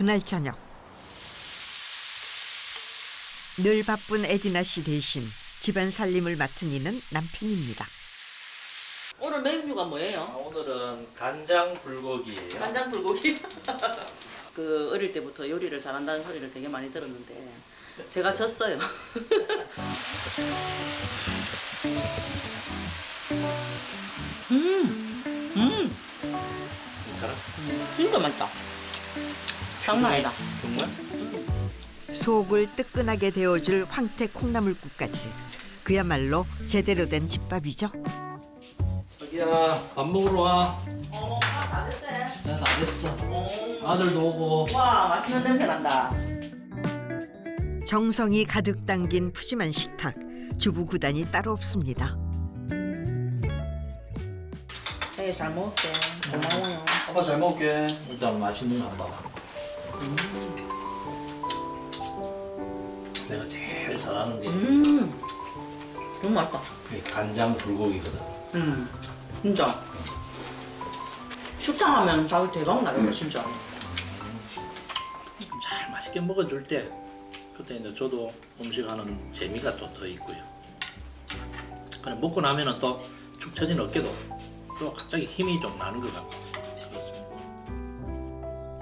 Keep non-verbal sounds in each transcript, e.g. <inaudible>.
그날 저녁 늘 바쁜 에디나 씨 대신 집안 살림을 맡은 이는 남편입니다. 오늘 메뉴가 아, 뭐예요? 오늘은 간장 불고기예요. 간장 불고기. <laughs> 그 어릴 때부터 요리를 잘한다는 소리를 되게 많이 들었는데 제가 졌어요. <laughs> 음, 음, 괜찮아? 진짜 맛있다. 장난 아니다. 정말? 속을 뜨끈하게 데워줄 황태 콩나물국까지 그야말로 제대로 된 집밥이죠. 자기야 밥 먹으러 와. 어, 다 됐어. 난안 됐어. 아들도 오고. 와, 맛있는 냄새 난다. 정성이 가득 담긴 푸짐한 식탁 주부 구단이 따로 없습니다. 네, 잘 먹을게. 고마워요. 아빠 잘 먹을게. 일단 맛있는 거 한번 봐. 음. 내가 제일 잘하는 게 음, 너무 맛있다. 이 간장 불고기거든. 음, 진짜. 식당 하면 자기 대박 나겠다, 진짜. 잘 맛있게 먹어줄 때 그때 이제 저도 음식하는 재미가 또 더 있고요. 그래 먹고 나면은 또축 처진 어깨도 또 갑자기 힘이 좀 나는 것 같고.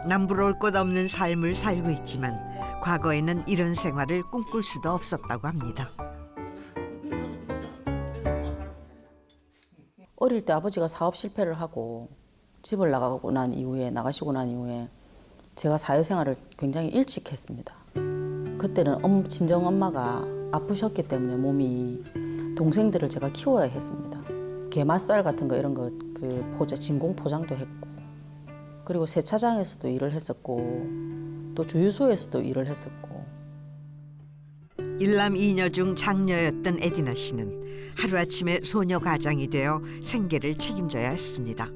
남부러울 것 없는 삶을 살고 있지만 과거에는 이런 생활을 꿈꿀 수도 없었다고 합니다. 어릴 때 아버지가 사업 실패를 하고 집을 나가고 난 이후에 나가시고 난 이후에 제가 사회생활을 굉장히 일찍 했습니다. 그때는 엄, 친정 엄마가 아프셨기 때문에 몸이 동생들을 제가 키워야 했습니다. 게맛살 같은 거 이런 거 그 포장 진공 포장도 했고 그리고 세차장에서도 일을 했었고 또 주유소에서도 일을 했었고 일남 이녀 중 장녀였던 에디나 씨는 하루아침에 소녀 가장이 되어 생계를 책임져야 했습니다.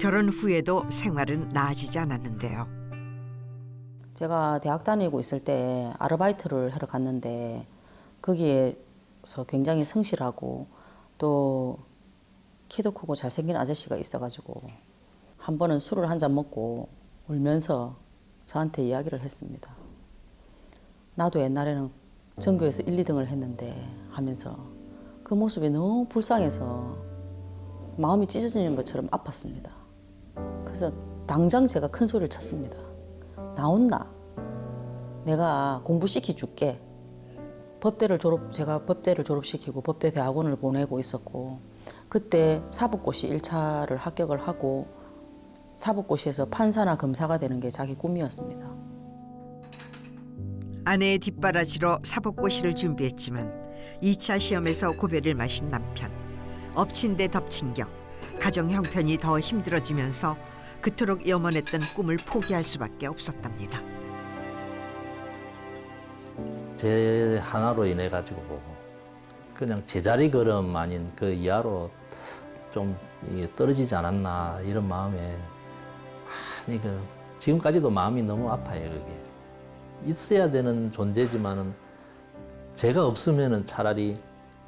결혼 후에도 생활은 나아지지 않았는데요. 제가 대학 다니고 있을 때 아르바이트를 하러 갔는데 거기에서 굉장히 성실하고 또 키도 크고 잘생긴 아저씨가 있어가지고 한 번은 술을 한 잔 먹고 울면서 저한테 이야기를 했습니다. 나도 옛날에는 전교에서 1, 2등을 했는데 하면서 그 모습이 너무 불쌍해서 마음이 찢어지는 것처럼 아팠습니다. 그래서 당장 제가 큰 소리를 쳤습니다. 나온나? 내가 공부시키 줄게. 법대를 졸업, 제가 법대를 졸업시키고 법대 대학원을 보내고 있었고, 그때 사법고시 1차를 합격을 하고, 사법고시에서 판사나 검사가 되는 게 자기 꿈이었습니다. 아내의 뒷바라지로 사법고시를 준비했지만 2차 시험에서 고배를 마신 남편. 엎친 데 덮친 격. 가정 형편이 더 힘들어지면서 그토록 염원했던 꿈을 포기할 수밖에 없었답니다. 제 하나로 인해 가지고 그냥 제자리 걸음 아닌 그 이하로 좀 떨어지지 않았나 이런 마음에 많이 그 지금까지도 마음이 너무 아파요 그게 있어야 되는 존재지만은 제가 없으면은 차라리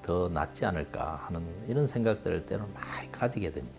더 낫지 않을까 하는 이런 생각들을 때로 많이 가지게 됩니다.